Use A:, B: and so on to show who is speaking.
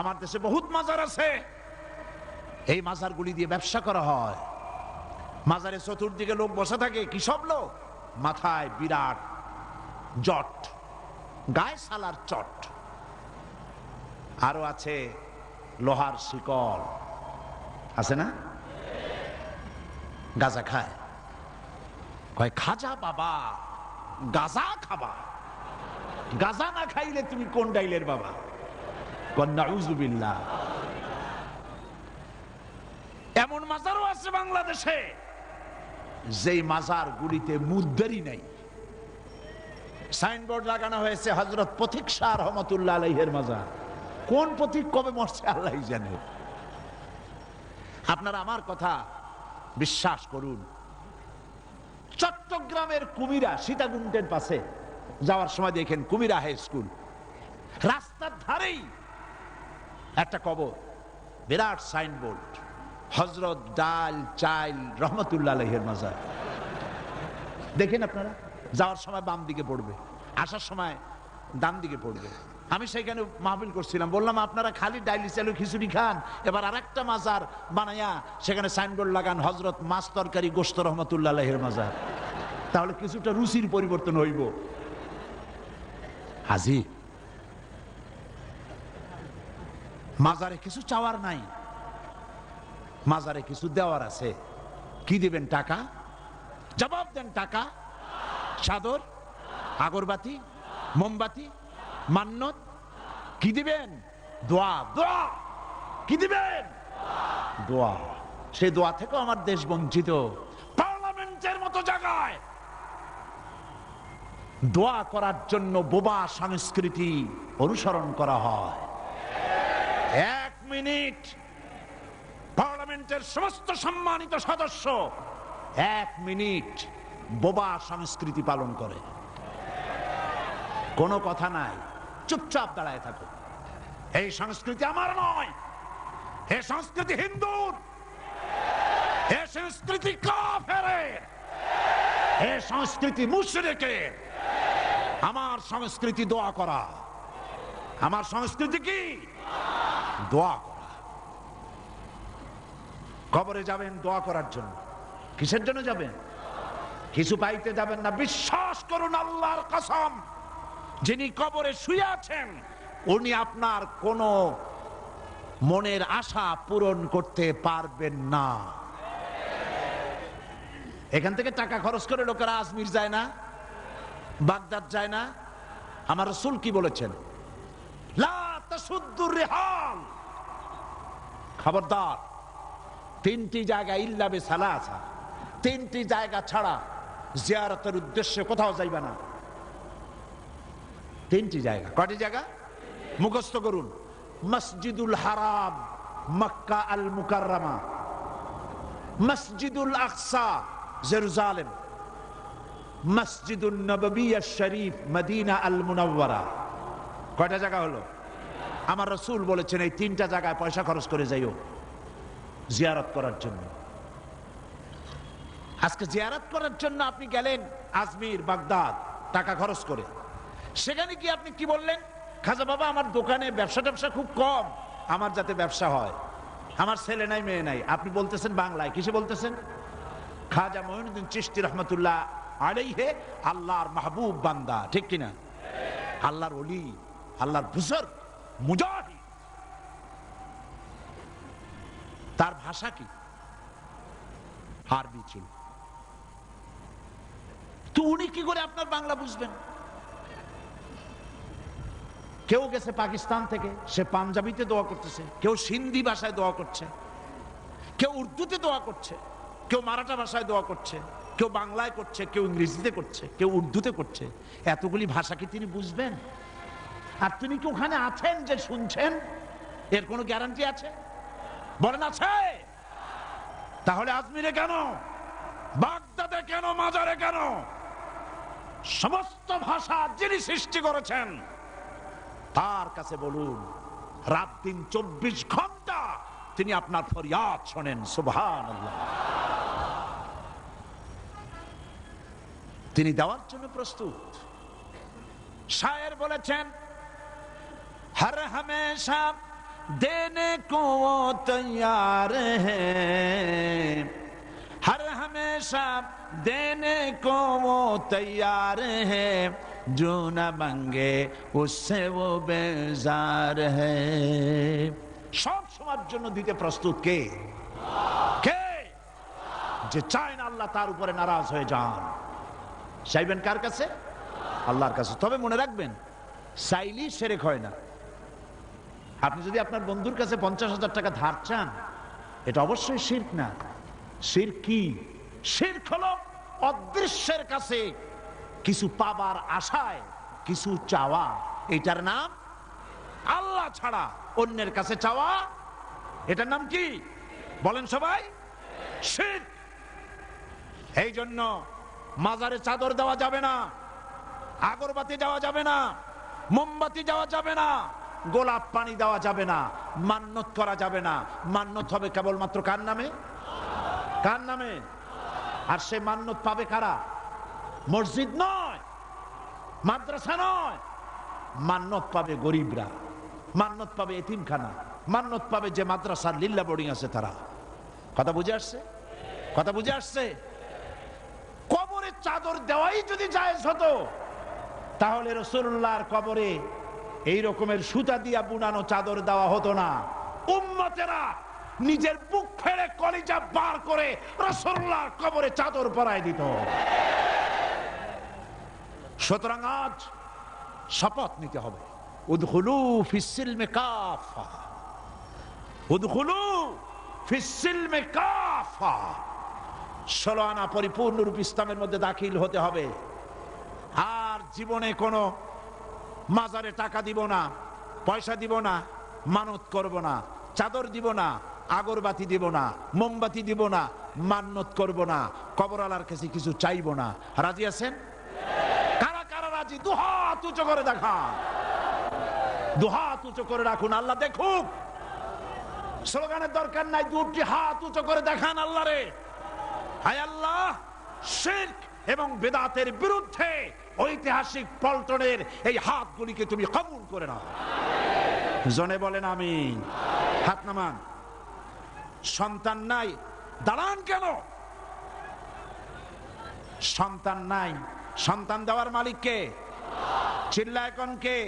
A: আমার দেশে বহুত মাজার আছে। এই মাজারগুলি দিয়ে ব্যবসা করা হয়। মাজারে চতুর্দিকে লোক বসে থাকে। কি সব লোক? মাথায় বিরাট জট, গায়ে সালার চট। আরও আছে লোহার শিকল। আছে না? গাজা খায়। কয়, খাজা বাবা, গাজা খাবা। গাজা না খাইলে তুমি কোন ডাইলের বাবা? এমন মাজারও আছে বাংলাদেশে, যেই মাজার গুলিতে মুদ্দারি নাই। সাইনবোর্ড লাগানো হয়েছে হজরত পথিক শাহ রহমতুল্লাহ আলাইহের মাজার। কোন পথিক কবে মরছে আল্লাহ জানে। আপনারা আমার কথা বিশ্বাস করুন। চট্টগ্রামের কুমিরা সীতাকুণ্ডের পাশে যাওয়ার সময় দেখেন কুমিরা হাই স্কুল। রাস্তার ধারেই একটা কবর, বিরাট সাইনবোর্ড হজরত ডাল চাইল রহমতুল্লাহ আলহের মাজার। দেখেন আপনারা, যাওয়ার সময় বাম দিকে পড়বে, আসার সময় ডান দিকে পড়বে। আমি সেখানে মাহফিল করছিলাম, বললাম, আপনারা খালি ডাইলি চালু খিচুড়ি খান, এবার আর একটা মাজার বানাইয়া সেখানে সাইনবোর্ড লাগান হজরত মাছ তরকারি গোস্ত রহমতুল্লাহ আলহের মাজার। তাহলে কিছুটা রুচির পরিবর্তন হইব। হাজি মাজারে কিছু চাওয়ার নাই। মাজারে কিছু দেওয়ার আছে। কি দিবেন টাকা? জবাব দেন টাকা। চাদর আগরবাতি, মোমবাতি, মান্নত। কি দিবেন? দোয়া দোয়া। কি দিবেন? দোয়া। সে দোয়া থেকেও আমার দেশ বঞ্চিত। পার্লামেন্টের মতো জায়গায়। দোয়া করার জন্য বোবা সংস্কৃতি অনুসরণ করা হয়। এক মিনিট। পার্লামেন্টের সমস্ত সম্মানিত সদস্য, এক মিনিট বোবা সংস্কৃতি পালন করে। কোনো কথা নাই। চুপচাপ দাঁড়ায় থাকো। এই সংস্কৃতি আমার নয়। এ সংস্কৃতি হিন্দুর। এ সংস্কৃতি কাফেরের। এ সংস্কৃতি মুশরিকের। আমার সংস্কৃতি দোয়া করা। আমার সংস্কৃতি কি? দোয়া করা। কবরে যাবেন, দোয়া করার জন্য। কিসের জন্য যাবেন? কিছু পাইতে যাবেন না। বিশ্বাস করুন আল্লাহর কসম, যিনি কবরে শুয়ে আছেন, উনি আপনার কোন মনের আশা পূরণ করতে পারবেন না। এখান থেকে টাকা খরচ করে লোকেরা আজমির যায় না, বাগদাদ যায় না। আমার রসুল কি বলেছেন? লা তাসুদ্দুর রিহাল খবরদার, তিনটি জায়গা ইল্লাবে সালাসা তিনটি জায়গা ছাড়া জিয়ারতের উদ্দেশ্যে কোথাও যাইবা না। তিনটি জায়গা, কয়টি জায়গা? মুখস্থ করুন। মসজিদুল হারাম, মক্কা আল মুকাররমা। মসজিদুল আকসা, জেরুজালেম। মসজিদুল নববিয়া শরীফ মদিনা আল মুনাওয়ারা। কয়টা জায়গা হলো? আমার রসুল বলেছেন, এই তিনটা জায়গায় পয়সা খরচ করে যাইও, জিয়ারত করার জন্য। আজকে জিয়ারত করার জন্য আপনি গেলেন আজমির, বাগদাদ, টাকা খরচ করে। সেখানে কি আপনি কি বললেন? খাজা বাবা, আমার দোকানে ব্যবসা ট্যাবসা খুব কম, আমার যাতে ব্যবসা হয়। আমার ছেলে নাই, মেয়ে নাই। আপনি বলতেছেন বাংলায়, কিসে বলতেছেন? খাজা মহিনুদ্দিন চিস্তি রহমতুল্লাহ আলাইহে, আল্লাহর মাহবুব বান্দা, ঠিক কিনা? আল্লাহর অলি আল্লাহর বুজর্গ। মুজাহিদ। তার ভাষা কি? আরবি ছিল তো উনি কি করে আপনার বাংলা বুঝবেন? কেউ গেছে পাকিস্তান থেকে, সে পাঞ্জাবিতে দোয়া করতেছে, কেউ সিন্ধি ভাষায় দোয়া করছে, কেউ উর্দুতে দোয়া করছে, কেউ মারাঠা ভাষায় দোয়া করছে, কেউ বাংলায় করছে, কেউ ইংরেজিতে করছে, কেউ উর্দুতে করছে। এতগুলি ভাষা কি তিনি বুঝবেন? আর তিনি কি ওখানে আছেন যে শুনছেন? এর কোনো গ্যারান্টি আছে? বলেন, আছে। তাহলে আজমিরে কেন? বাগদাদে কেন? মাজারে কেন? সমস্ত ভাষা যিনি সৃষ্টি করেছেন, তার কাছে বলুন, রাত দিন চব্বিশ ঘণ্টা তিনি আপনার ফরিয়াদ শোনেন সুবহান তিনি দেওয়ার জন্য প্রস্তুত। শায়ের বলেছেন হর হমেশা देने को वो तैयार है हर हमेशा देने को वो तैयार है जो न मांगे उससे वो बेजार है সব সময়ের জন্য দিতে প্রস্তুত কে কে যে চায় না আল্লাহ তার উপরে নারাজ হয়ে যান চাইবেন কার কাছে আল্লাহর কাছে তবে মনে রাখবেন চাইলি সেরেক হয় না আপনি যদি আপনার বন্ধুর কাছে পঞ্চাশ হাজার টাকা ধার চান, এটা অবশ্যই শির্ক না। শির্ক কি? শির্ক হলো অদৃশ্যের কাছে কিছু পাবার আশায়, কিছু চাওয়া। এটার নাম আল্লাহ ছাড়া অন্যের কাছে চাওয়া। এটার নাম কি? বলেন সবাই। শির্ক। এই জন্য মাজারে চাদর দেওয়া যাবে না, আগরবাতি দেওয়া যাবে না, মোমবাতি দেওয়া যাবে না। গোলাপ পানি দেওয়া যাবে না, মান্যত করা যাবে না। মান্যত হবে কেবলমাত্র কার নামে? কার নামে? আর সে মান্যত পাবে কারা? মসজিদ নয়, মাদ্রাসা নয়। মান্যত পাবে গরিবরা, মান্যত পাবে এতিমখানা, মান্যত পাবে যে মাদ্রাসার লিল্লা বোর্ডিং আছে তারা। কথা বুঝে আসছে? কথা বুঝে আসছে? কবরে চাদর দেওয়াই যদি জায়েজ হতো, তাহলে রসুল্লাহর কবরে এই রকমের সুতা দিয়া বুনানো চাদর দেওয়া হতো না। উম্মতেরা নিজের বুক ফেড়ে কলিজা বার করে রসুল্লাহর কবরে চাদর পরায় দিত। সুতরাং আজ শপথ নিতে হবে। উদখুলু ফিসিলমে কাফা। উদখুলু ফিসিলমে কাফা। ষোলো আনা পরিপূর্ণরূপ ইসলামের মধ্যে দাখিল হতে হবে। আর জীবনে কোনো মাজারে টাকা দিব না, পয়সা দিব না, মানত করব না, চাদর দিব না, আগরবাতি দিব না, মোমবাতি দিব না, মান্নত করব না কবরালার কাছে কিছু চাইব না। রাজি আছেন? কারা কারা রাজি? দুহাত উঁচু করে দেখা দুহাত উঁচু করে রাখুন, আল্লাহ দেখুক। স্লোগানের দরকার নাই, দুটি হাত উঁচু করে দেখান আল্লাহ রে হায় আল্লাহ, শিরক। এবং বেদাতের বিরুদ্ধে ঐতিহাসিক পল্টনের এই হাতগুলিকে তুমি কবুল করে নাও। জনে বলেন আমি হাত নামান। সন্তান নাই দাঁড়ান কেন? সন্তান নাই, সন্তান দেওয়ার মালিককে চিল্লায় কে?